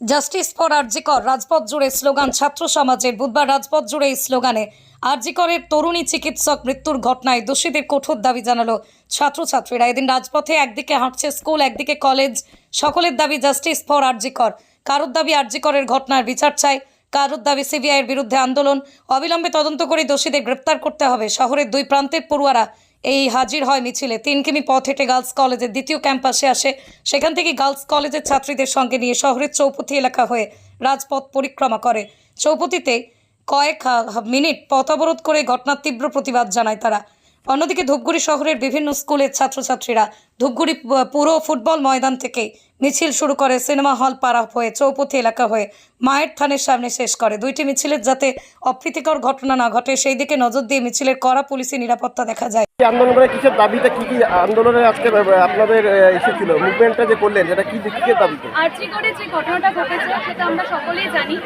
Justice for RG Kar রাজপথ জুড়ে slogan, ছাত্র সমাজের বুধবার রাজপথ জুড়ে এই স্লোগানে, আরজিকরের তরুণী চিকিৎসক মৃত্যুর ঘটনায় দোষীদের কঠোর দাবি জানালো ছাত্রছাত্রীরা। এদিন রাজপথে একদিকে হাঁটছে স্কুল, একদিকে কলেজ, সকলের দাবি জাস্টিস ফর আরজিকর কারোর দাবি আরজিকরের ঘটনার বিচার চাই, কারোর দাবি সিবিআইয়ের বিরুদ্ধে আন্দোলন। অবিলম্বে তদন্ত করে দোষীদের গ্রেপ্তার করতে হবে। শহরের দুই প্রান্তের পড়ুয়ারা এই হাজির হয় মিছিলে। তিন কিমি পথ হেঁটে গার্লস কলেজের দ্বিতীয় ক্যাম্পাসে আসে। সেখান থেকে গার্লস কলেজের ছাত্রীদের সঙ্গে নিয়ে শহরের চৌপথি এলাকা হয়ে রাজপথ পরিক্রমা করে। চৌপথিতে কয়েক মিনিট পথ অবরোধ করে ঘটনার তীব্র প্রতিবাদ জানায় তারা। অন্যদিকে ধূপগুড়ি শহরের বিভিন্ন স্কুলের ছাত্রছাত্রীরা ধূপগুড়ি পুরো ফুটবল ময়দান থেকে মিছিল শুরু করে সিনেমা হল পাড়া হয়ে চৌপথি এলাকা হয়ে মায়ের থানের সামনে শেষ করে। দুইটি মিছিলের যাতে অপ্রীতিকর ঘটনা না ঘটে, সেই দিকে নজর দিয়ে মিছিলের কড়া পুলিশি নিরাপত্তা দেখা যায়। আন্দোলন করে কিসের দাবিতে কি কি আন্দোলনে আজকে আপনাদের এসেছিল? মুভমেন্টটা যে করলেন সেটা কি কিসের দাবিতে? আর্জি করে যে ঘটনাটা ঘটেছে সেটা আমরা সকলেই জানি।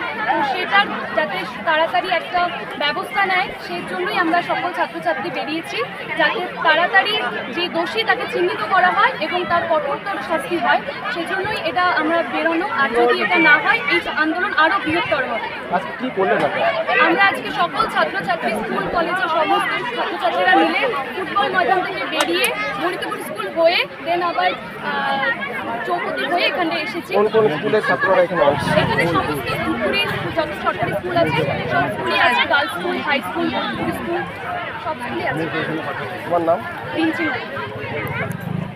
সেটার যাতে তাড়াতাড়ি একটা ব্যবস্থা নেয় সেই জন্যই আমরা সকল ছাত্রছাত্রী বেরিয়েছি। যাতে তাড়াতাড়ি যে দোষী তাকে চিহ্নিত করা হয় এবং তার কঠোরতর শাস্তি হয় সেজন্যই এটা আমরা বেরোনো। আর যদি এটা না হয় এই আন্দোলন আরও বৃহত্তর হবে। আজকে কি করলেন আপনারা আমরা আজকে সকল ছাত্রছাত্রী স্কুল কলেজের সমস্ত ছাত্রছাত্রীরা ফুটবল ময়দান থেকে বেরিয়ে মণিপুর স্কুল হয়ে দেন আবার চৌপতি হয়ে এখানে এসেছি। কোন কোন স্কুলের ছাত্ররা এখানে এখানে সমস্ত ধুপগুড়ি যত সরকারি স্কুল আছে সব স্কুলই আছে girls school high school school সব স্কুলই আছে। তোমার নাম? চিহ্ন